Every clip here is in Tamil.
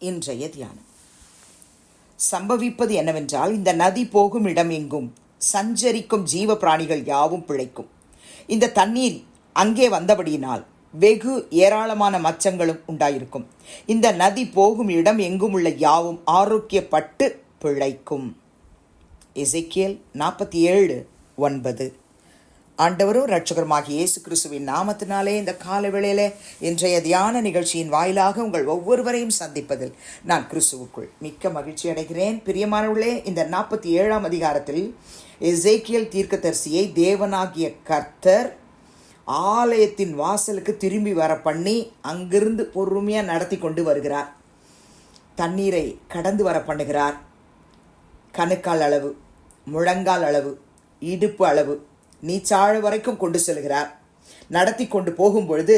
இன்றைய தியானம். சம்பவிப்பது என்னவென்றால் இந்த நதி போகும் இடம் எங்கும் சஞ்சரிக்கும் ஜீவ பிராணிகள் யாவும் பிழைக்கும். இந்த தண்ணீர் அங்கே வந்தபடியினால் வெகு ஏராளமான மச்சங்களும் உண்டாயிருக்கும். இந்த நதி போகும் இடம் எங்கும் உள்ள யாவும் ஆரோக்கியப்பட்டு பிழைக்கும். இசைக்கியல் நாற்பத்தி ஏழு ஒன்பது. ஆண்டவரும் ரட்சகருமாகிய இயேசு கிறிஸ்துவின் நாமத்தினாலே இந்த கால வேளையிலே இன்றைய தியான நிகழ்ச்சியின் வாயிலாக உங்கள் ஒவ்வொருவரையும் சந்திப்பதில் நான் கிறிஸ்துவுக்குள் மிக்க மகிழ்ச்சி அடைகிறேன். பிரியமானவர்களே இந்த நாற்பத்தி ஏழாம் அதிகாரத்தில் எசேக்கியல் தீர்க்கதரிசியை தேவனாகிய கர்த்தர் ஆலயத்தின் வாசலுக்கு திரும்பி வர பண்ணி அங்கிருந்து பொறுமையாக நடத்தி கொண்டு வருகிறார். தண்ணீரை கடந்து வர பண்ணுகிறார் கணுக்கால் அளவு முழங்கால் அளவு இடுப்பு அளவு நீச்சாழ வரைக்கும் கொண்டு செல்கிறார். நடத்தி கொண்டு போகும்பொழுது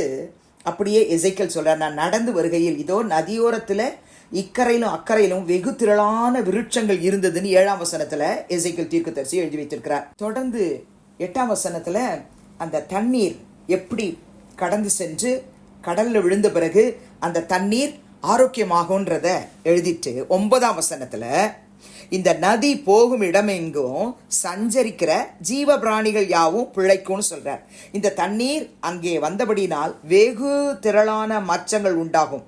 அப்படியே எசைக்கல் சொல்கிறார் நான் நடந்து வருகையில் இதோ நதியோரத்தில் இக்கரையிலும் அக்கறையிலும் வெகு திரளான விருட்சங்கள் இருந்ததுன்னு ஏழாம் வசனத்தில் எசைக்கல் தீர்க்கதரிசி எழுதி வைத்திருக்கிறார். தொடர்ந்து எட்டாம் வசனத்தில் அந்த தண்ணீர் எப்படி கடந்து சென்று கடலில் விழுந்த பிறகு அந்த தண்ணீர் ஆரோக்கியமாகும்ன்றத எழுதிட்டு ஒன்பதாம் வசனத்தில் இந்த நதி போகும் இடமெங்கும் சஞ்சரிக்கிற ஜீவ பிராணிகள் யாவும் பிழைக்கும்னு சொல்கிறார் இந்த தண்ணீர் அங்கே வந்தபடினால் வெகு திரளான மச்சங்கள் உண்டாகும்.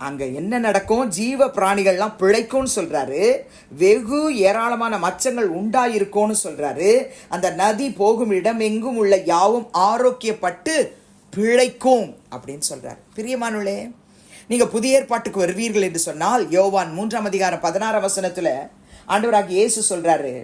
அங்கே என்ன நடக்கும்? ஜீவ பிராணிகள்லாம் பிழைக்கும்னு சொல்கிறாரு வெகு ஏராளமான மச்சங்கள் உண்டாயிருக்கும்னு சொல்கிறாரு அந்த நதி போகும் இடம் எங்கும் உள்ள யாவும் ஆரோக்கியப்பட்டு பிழைக்கும் அப்படின்னு சொல்கிறார் பிரியமானுளே நீங்க புதிய ஏற்பாட்டுக்கு வருவீர்கள் என்று சொன்னால் யோவான் மூன்றாம் அதிகாரம் பதினாறாம் வசனத்துல ஆண்டவராக இயேசு சொல்றாரு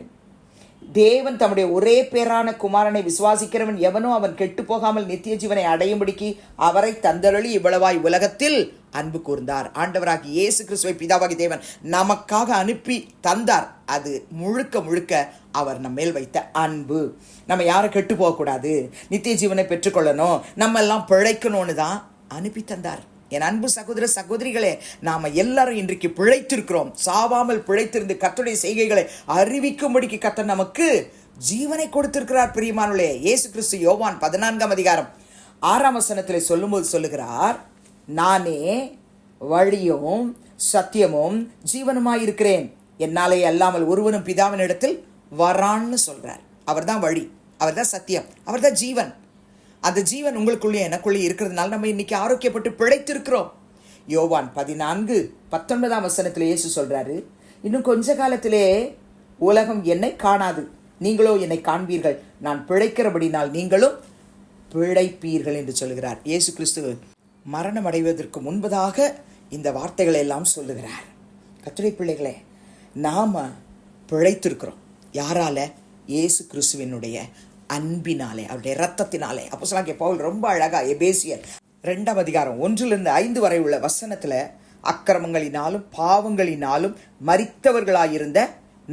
தேவன் தம்முடைய ஒரே பேரான குமாரனை விசுவாசிக்கிறவன் எவனோ அவன் கெட்டு போகாமல் நித்திய ஜீவனை அடையும்படிக்கு அவரை தந்தருளி இவ்வளவாய் உலகத்தில் அன்பு கூர்ந்தார். ஆண்டவராகி இயேசு கிறிஸ்துவை பிதாவாகி தேவன் நமக்காக அனுப்பி தந்தார். அது முழுக்க முழுக்க அவர் நம்ம மேல் வைத்த அன்பு. நம்ம யாரும் கெட்டு போகக்கூடாது. நித்திய ஜீவனை பெற்றுக்கொள்ளணும். நம்ம எல்லாம் பிழைக்கணும்னு தான் அனுப்பி தந்தார். என் அன்பு சகோதர சகோதரிகளே நாம் எல்லாரும் இன்றைக்கு பிழைத்திருக்கிறோம். சாவாமல் பிழைத்திருந்து கத்துடைய செய்கைகளை அறிவிக்கும்படிக்கு கத்த நமக்கு ஜீவனை கொடுத்திருக்கிறார் பிரியமானுளே இயேசு கிறிஸ்து யோவான் பதினான்காம் அதிகாரம் ஆறாம் வசனத்தில் சொல்லும்போது சொல்லுகிறார் நானே வழியும் சத்தியமும் ஜீவனுமாய் இருக்கிறேன் என்னாலே அல்லாமல் ஒருவனும் பிதாவின் இடத்தில் வரான்னு சொல்றார். அவர்தான் வழி அவர்தான் சத்தியம் அவர்தான் ஜீவன். அந்த ஜீவன் உங்களுக்குள்ளே எனக்குள்ளே இருக்கிறதுனால நம்ம இன்னைக்கு ஆரோக்கியப்பட்டு பிழைத்திருக்கிறோம். யோவான் பதினான்கு பத்தொன்பதாம் வசனத்தில் இயேசு சொல்கிறாரு இன்னும் கொஞ்ச காலத்திலே உலகம் என்னை காணாது. நீங்களோ என்னை காண்பீர்கள். நான் பிழைக்கிறபடினால் நீங்களும் பிழைப்பீர்கள் என்று சொல்கிறார் இயேசு கிறிஸ்து மரணம் அடைவதற்கு முன்பதாக இந்த வார்த்தைகளை எல்லாம் சொல்லுகிறார். கத்துரை பிள்ளைகளே நாம் பிழைத்திருக்கிறோம். யாரால? இயேசு கிறிஸ்துவினுடைய அன்பினாலே அவருடைய ரத்தத்தினாலே அப்போ சொல்லாங்க பவுல் ரொம்ப அழகா எபேசியர் ரெண்டாம் அதிகாரம் ஒன்றிலிருந்து ஐந்து வரை உள்ள வசனத்தில் அக்கிரமங்களினாலும் பாவங்களினாலும் மறித்தவர்களாயிருந்த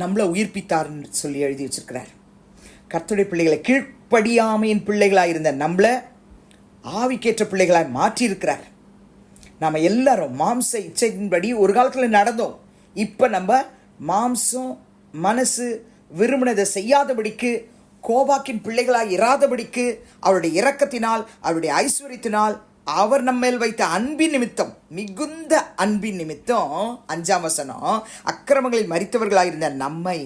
நம்மளை உயிர்ப்பித்தார்னு சொல்லி எழுதி வச்சிருக்கிறார். கர்த்தருடைய பிள்ளைகளை கீழ்ப்படியாமையின் பிள்ளைகளாயிருந்த நம்மளை ஆவிக்கேற்ற பிள்ளைகளாய் மாற்றியிருக்கிறார். நாம் எல்லாரும் மாம்ச இச்சையின்படி ஒரு காலத்தில் நடந்தோம். இப்போ நம்ம மாம்சம் மனசு விரும்பினதை செய்யாதபடிக்கு கோபாக்கின் பிள்ளைகளாய் இராதபடிக்கு அவருடைய இரக்கத்தினால் அவருடைய ஐஸ்வர்யத்தினால் அவர் நம்மேல் வைத்த அன்பின் நிமித்தம் மிகுந்த அன்பின் நிமித்தம் அஞ்சாம் வசனம் அக்கிரமங்களில் மறித்தவர்களாயிருந்த நம்மை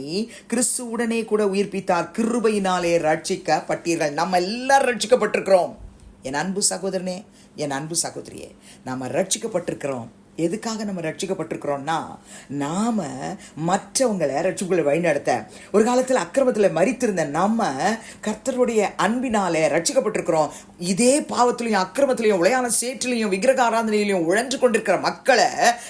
கிறிஸ்து உடனே கூட உயிர்ப்பித்தார். கிருபையினாலே ரட்சிக்கப்பட்டீர்கள். நம்ம எல்லாரும் ரட்சிக்கப்பட்டிருக்கிறோம். என் அன்பு சகோதரனே என் அன்பு சகோதரியே நாம் ரட்சிக்கப்பட்டிருக்கிறோம். எதுக்காக நம்ம ரட்சிக்கப்பட்டிருக்கிறோம்னா நாம மற்றவங்களை ரட்சிப்புகளை வழிநடத்த ஒரு காலத்தில் அக்கிரமத்தில் மறித்திருந்த நம்ம கர்த்தருடைய அன்பினாலே ரட்சிக்கப்பட்டிருக்கிறோம். இதே பாவத்திலையும் அக்கிரமத்திலையும் உளையான சேற்றிலையும் விக்கிரக ஆராதனையிலையும் உழன்று கொண்டிருக்கிற மக்களை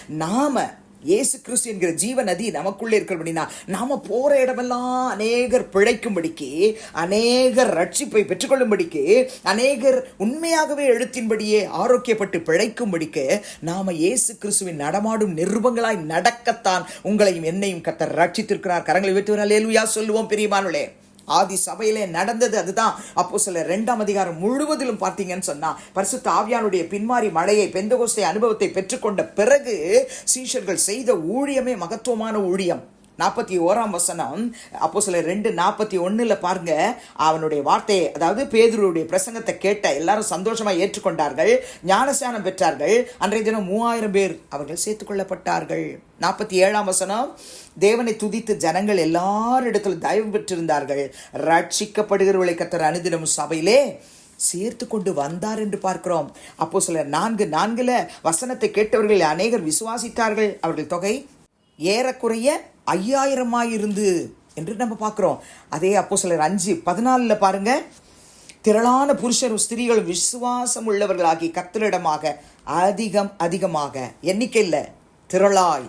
நாம இயேசு கிறிஸ்து என்கிற ஜீவ நதி நமக்குள்ளே இருக்கிறபடினா நாம போற இடமெல்லாம் அநேகர் பிழைக்கும்படிக்கு அநேகர் ரட்சிப்பை பெற்றுக்கொள்ளும்படிக்கு அநேகர் உண்மையாகவே எழுத்தின்படியே ஆரோக்கியப்பட்டு பிழைக்கும்படிக்கு நாம இயேசு கிறிஸ்துவின் நடமாடும் நிருபங்களாய் நடக்கத்தான் உங்களையும் என்னையும் கத்தர் ரட்சித்திருக்கிறார். கரங்களை விட்டு லேலுயா சொல்லுவோம் பெரியமானுளே ஆதி சபையிலே நடந்தது அதுதான். அப்போ சில ரெண்டாம் அதிகாரம் முழுவதிலும் பார்த்தீங்கன்னு சொன்னா பரிசுத்த ஆவியானுடைய பின்மாறி மழையை பெந்தகோஸ்தை அனுபவத்தை பெற்றுக்கொண்ட பிறகு சீஷர்கள் செய்த ஊழியமே மகத்துவமான ஊழியம். நாற்பத்தி ஓராம் வசனம் அப்போ சில ரெண்டு நாற்பத்தி ஒன்றில் பாருங்க அவனுடைய வார்த்தையை அதாவது பேதுருடைய பிரசங்கத்தை கேட்ட எல்லாரும் சந்தோஷமாக ஏற்றுக்கொண்டார்கள் ஞானஸ்நானம் பெற்றார்கள். அன்றைய தினம் மூவாயிரம் பேர் அவர்கள் சேர்த்துக்கொள்ளப்பட்டார்கள் நாற்பத்தி ஏழாம் வசனம் தேவனை துதித்து ஜனங்கள் எல்லாரிடத்திலும் தயவு பெற்றிருந்தார்கள். ரட்சிக்கப்படுகிறவர்களை கத்தர் அனுதினம் சபையிலே சேர்த்து கொண்டு வந்தார் என்று பார்க்கிறோம். அப்போ சில நான்கு நான்குல வசனத்தை கேட்டவர்கள் அநேகர் விசுவாசித்தார்கள். அவர்கள் தொகை ஏறக்குறைய ஐயாயிரமாயிருந்து என்று நம்ம பார்க்குறோம். அதே அப்போ சிலர் அஞ்சு பதினாலில் பாருங்க. திரளான புருஷரும் ஸ்திரீகளும் விசுவாசம் உள்ளவர்களாகி கத்தலிடமாக அதிகம் அதிகமாக எண்ணிக்கை இல்லை திரளாய்.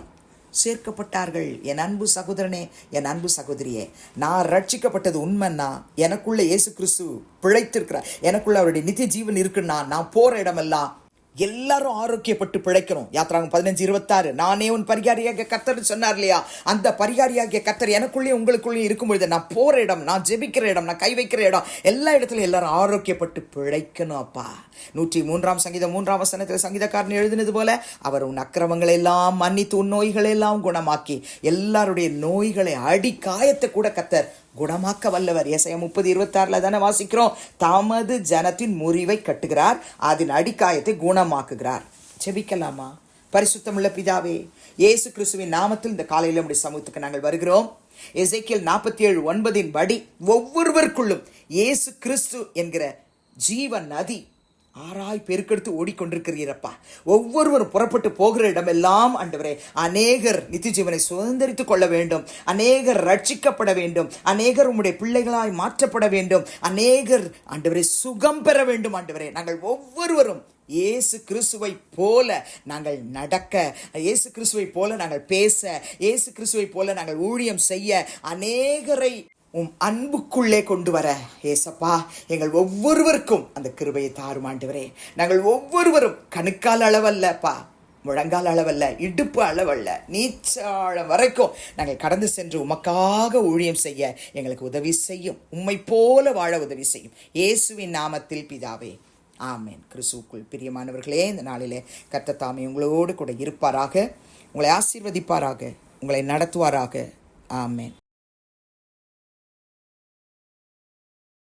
சேர்க்கப்பட்டார்கள். என் அன்பு சகோதரனே என் அன்பு சகோதரியே நான் ரட்சிக்கப்பட்டது உண்மைன்னா எனக்குள்ள இயேசு கிறிஸ்து பிழைத்திருக்கிறார். எனக்குள்ள அவருடைய நித்திய ஜீவன் இருக்குன்னா நான் போற இடமெல்லாம் எல்லாரும் ஆரோக்கியப்பட்டு பிழைக்கணும் யாத்திராங்க பதினஞ்சு இருபத்தாறு. நானே உன் பரிகாரியாக கத்தர் சொன்னார் இல்லையா? அந்த பரிகாரியாகிய கத்தர் எனக்குள்ளேயும் உங்களுக்குள்ளேயும் இருக்கும் பொழுது நான் போற இடம் நான் ஜெபிக்கிற இடம் நான் கை வைக்கிற இடம் எல்லா இடத்துலையும் எல்லாரும் ஆரோக்கியப்பட்டு பிழைக்கணும் அப்பா. நூற்றி மூன்றாம் சங்கீதம் மூன்றாம் வசனத்தில் சங்கீதக்காரன் எழுதினது போல அவர் உன் அக்கிரமங்களை எல்லாம் மன்னித்து உன் நோய்களை எல்லாம் குணமாக்கி எல்லாருடைய நோய்களை அடி காயத்தை கூட கத்தர் குணமாக்க வல்லவர். ஏசாயா முப்பது இருபத்தாறுல தானே வாசிக்கிறோம். தமது ஜனத்தின் முறிவை கட்டுகிறார். அதன் அடிக்காயத்தை குணமாக்குகிறார். செபிக்கலாமா பரிசுத்தமுள்ள பிதாவே இயேசு கிறிஸ்துவின் நாமத்தில் இந்த காலையில் நம்முடைய சமூகத்துக்கு நாங்கள் வருகிறோம். எசைக்கியல் நாற்பத்தி ஏழு ஒன்பதின் படி ஒவ்வொருவருக்குள்ளும் இயேசு கிறிஸ்து என்கிற ஜீவ நதி ஆறாய் பெருக்கெடுத்து ஓடிக்கொண்டிருக்கிறீரப்பா. ஒவ்வொருவரும் புறப்பட்டு போகிற இடமெல்லாம் ஆண்டவரே அநேகர் நித்திஜீவனை சுதந்திரித்துக் கொள்ள வேண்டும். அநேகர் ரட்சிக்கப்பட வேண்டும். அநேகர் உம்முடைய பிள்ளைகளாய் மாற்றப்பட வேண்டும். அநேகர் ஆண்டவரே சுகம் பெற வேண்டும் ஆண்டவரே. நாங்கள் ஒவ்வொருவரும் இயேசு கிறிஸ்துவை போல நாங்கள் நடக்க இயேசு கிறிஸ்துவை போல நாங்கள் பேச இயேசு கிறிஸ்துவை போல நாங்கள் ஊழியம் செய்ய அநேகரை உம் அன்புக்குள்ளே கொண்டு வர ஏசப்பா எங்கள் ஒவ்வொருவருக்கும் அந்த கிருபையை தாரும் ஆண்டவரே. நாங்கள் ஒவ்வொருவரும் கணுக்கால் அளவல்லப்பா முழங்கால் அளவல்ல இடுப்பு அளவல்ல நீச்சாழம் வரைக்கும் நாங்கள் கடந்து சென்று உமக்காக ஊழியம் செய்ய எங்களுக்கு உதவி செய்யும் உம்மை போல வாழ உதவி செய்யும். இயேசுவின் நாமத்தில் பிதாவே ஆமேன். கிறிஸ்துவுக்குள் பிரியமானவர்களே இந்த நாளிலே கர்த்தத்தாமே உங்களோடு கூட இருப்பாராக உங்களை ஆசீர்வதிப்பாராக உங்களை நடத்துவாராக. ஆமேன்.